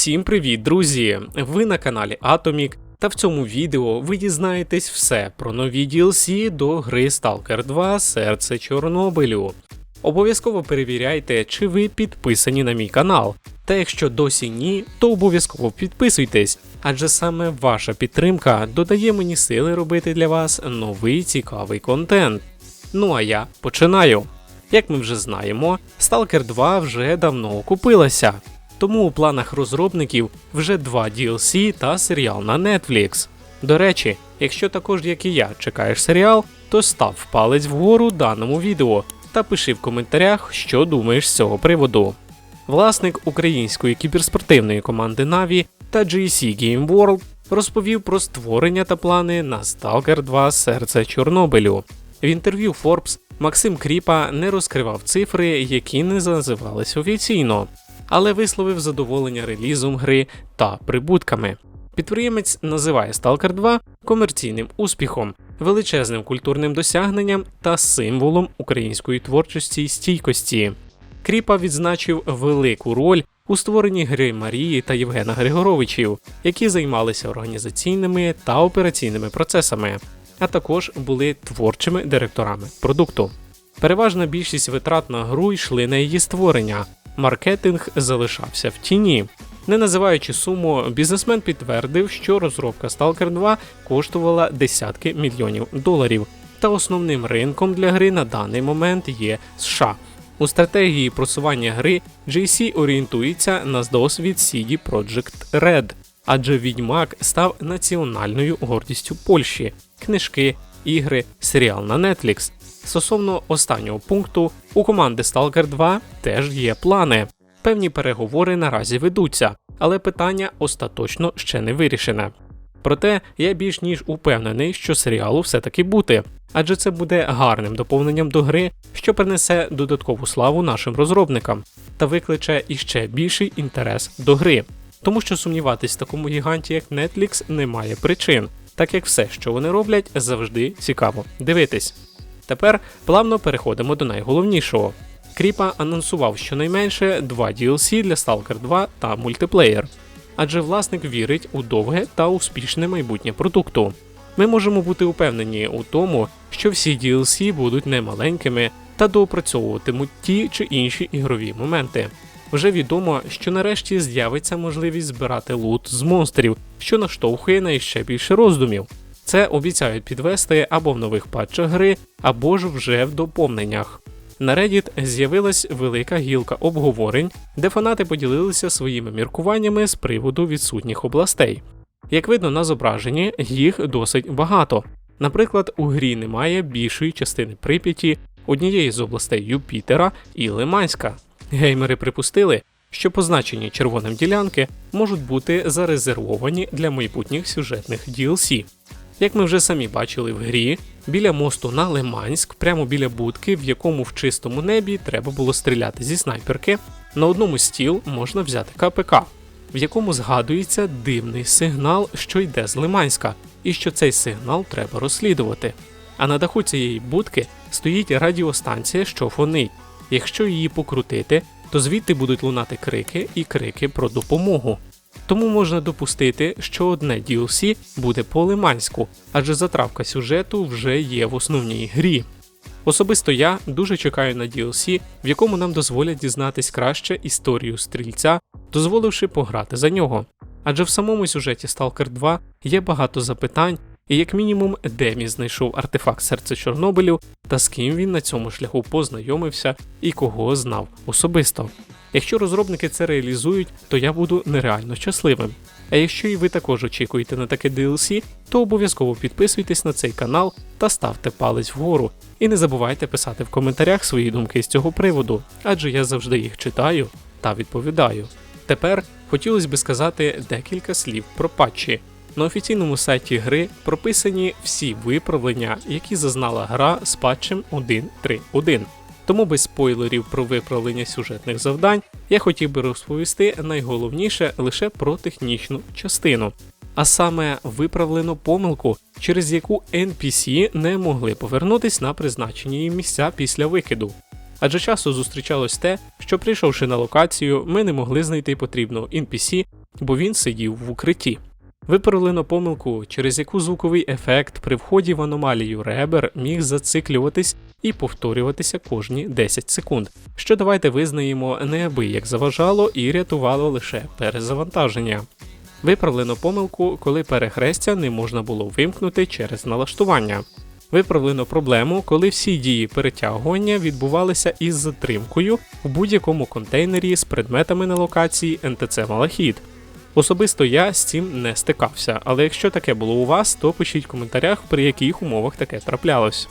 Всім привіт, друзі! Ви на каналі Atomic, та в цьому відео ви дізнаєтесь все про нові DLC до гри Stalker 2 Серце Чорнобилю. Обов'язково перевіряйте, чи ви підписані на мій канал. Та якщо досі ні, то обов'язково підписуйтесь, адже саме ваша підтримка додає мені сили робити для вас новий цікавий контент. Ну а я починаю. Як ми вже знаємо, Stalker 2 вже давно окупилася, тому у планах розробників вже два DLC та серіал на Netflix. До речі, якщо також, як і я, чекаєш серіал, то став палець вгору даному відео та пиши в коментарях, що думаєш з цього приводу. Власник української кіберспортивної команди Na'Vi та GC Game World розповів про створення та плани на Stalker 2 Серце Чорнобилю. В інтерв'ю Forbes Максим Кріпа не розкривав цифри, які не називались офіційно, але висловив задоволення релізом гри та прибутками. Підприємець називає Stalker 2 комерційним успіхом, величезним культурним досягненням та символом української творчості й стійкості. Кріпа відзначив велику роль у створенні гри Марії та Євгена Григоровичів, які займалися організаційними та операційними процесами, а також були творчими директорами продукту. Переважна більшість витрат на гру йшли на її створення, маркетинг залишався в тіні. Не називаючи суму, бізнесмен підтвердив, що розробка Stalker 2 коштувала десятки мільйонів доларів, та основним ринком для гри на даний момент є США. У стратегії просування гри GC орієнтується на досвід CD Projekt Red, адже Відьмак став національною гордістю Польщі, книжки, ігри, серіал на Netflix. Стосовно останнього пункту, у команди Stalker 2 теж є плани. Певні переговори наразі ведуться, але питання остаточно ще не вирішене. Проте я більш ніж упевнений, що серіалу все-таки бути, адже це буде гарним доповненням до гри, що принесе додаткову славу нашим розробникам та викличе іще більший інтерес до гри, тому що сумніватись в такому гіганті, як Netflix, немає причин, так як все, що вони роблять, завжди цікаво дивитись. Тепер плавно переходимо до найголовнішого. Кріпа анонсував щонайменше два DLC для Stalker 2 та мультиплеєр, адже власник вірить у довге та успішне майбутнє продукту. Ми можемо бути упевнені у тому, що всі DLC будуть немаленькими та доопрацьовуватимуть ті чи інші ігрові моменти. Вже відомо, що нарешті з'явиться можливість збирати лут з монстрів, що наштовхує на іще більше роздумів. Це обіцяють підвести або в нових патчах гри, або ж вже в доповненнях. На Reddit з'явилась велика гілка обговорень, де фанати поділилися своїми міркуваннями з приводу відсутніх областей. Як видно на зображенні, їх досить багато. Наприклад, у грі немає більшої частини Прип'яті, однієї з областей Юпітера і Лиманська. Геймери припустили, що позначені червоним ділянки можуть бути зарезервовані для майбутніх сюжетних DLC. Як ми вже самі бачили в грі, біля мосту на Лиманськ, прямо біля будки, в якому в чистому небі треба було стріляти зі снайперки, на одному з стіл можна взяти КПК, в якому згадується дивний сигнал, що йде з Лиманська, і що цей сигнал треба розслідувати. А на даху цієї будки стоїть радіостанція, що фонить. Якщо її покрутити, то звідти будуть лунати крики і крики про допомогу. Тому можна допустити, що одне DLC буде по лиманську, адже затравка сюжету вже є в основній грі. Особисто я дуже чекаю на DLC, в якому нам дозволять дізнатись краще історію стрільця, дозволивши пограти за нього. Адже в самому сюжеті Stalker 2 є багато запитань, і як мінімум Демі знайшов артефакт серця Чорнобилю та з ким він на цьому шляху познайомився і кого знав особисто. Якщо розробники це реалізують, то я буду нереально щасливим. А якщо і ви також очікуєте на таке DLC, то обов'язково підписуйтесь на цей канал та ставте палець вгору. І не забувайте писати в коментарях свої думки з цього приводу, адже я завжди їх читаю та відповідаю. Тепер хотілося би сказати декілька слів про патчі. На офіційному сайті гри прописані всі виправлення, які зазнала гра з патчем 1.3.1. Тому без спойлерів про виправлення сюжетних завдань я хотів би розповісти найголовніше лише про технічну частину, а саме виправлену помилку, через яку NPC не могли повернутись на призначені їм місця після викиду. Адже часто зустрічалось те, що прийшовши на локацію, ми не могли знайти потрібного NPC бо він сидів в укритті. Виправлено помилку, через яку звуковий ефект при вході в аномалію ребер міг зациклюватись і повторюватися кожні 10 секунд, що давайте визнаємо неабияк заважало і рятувало лише перезавантаження. Виправлено помилку, коли перехрестя не можна було вимкнути через налаштування. Виправлено проблему, коли всі дії перетягування відбувалися із затримкою в будь-якому контейнері з предметами на локації NTC Малахіт. Особисто я з цим не стикався, але якщо таке було у вас, то пишіть в коментарях, при яких умовах таке траплялось.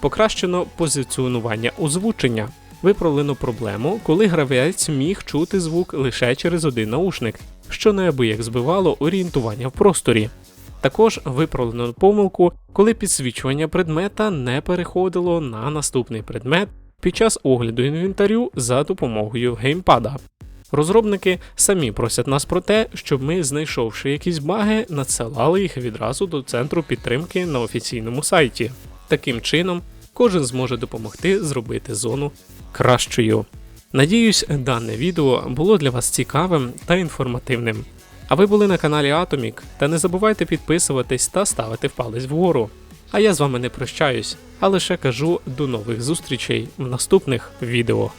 Покращено позиціонування озвучення. Виправлено проблему, коли гравець міг чути звук лише через один наушник, що неабияк збивало орієнтування в просторі. Також виправлено помилку, коли підсвічування предмета не переходило на наступний предмет під час огляду інвентарю за допомогою геймпада. Розробники самі просять нас про те, щоб ми, знайшовши якісь баги, надсилали їх відразу до центру підтримки на офіційному сайті. Таким чином, кожен зможе допомогти зробити зону кращою. Надіюсь, дане відео було для вас цікавим та інформативним. А ви були на каналі Atomic, та не забувайте підписуватись та ставити палець вгору. А я з вами не прощаюсь, а лише кажу до нових зустрічей в наступних відео.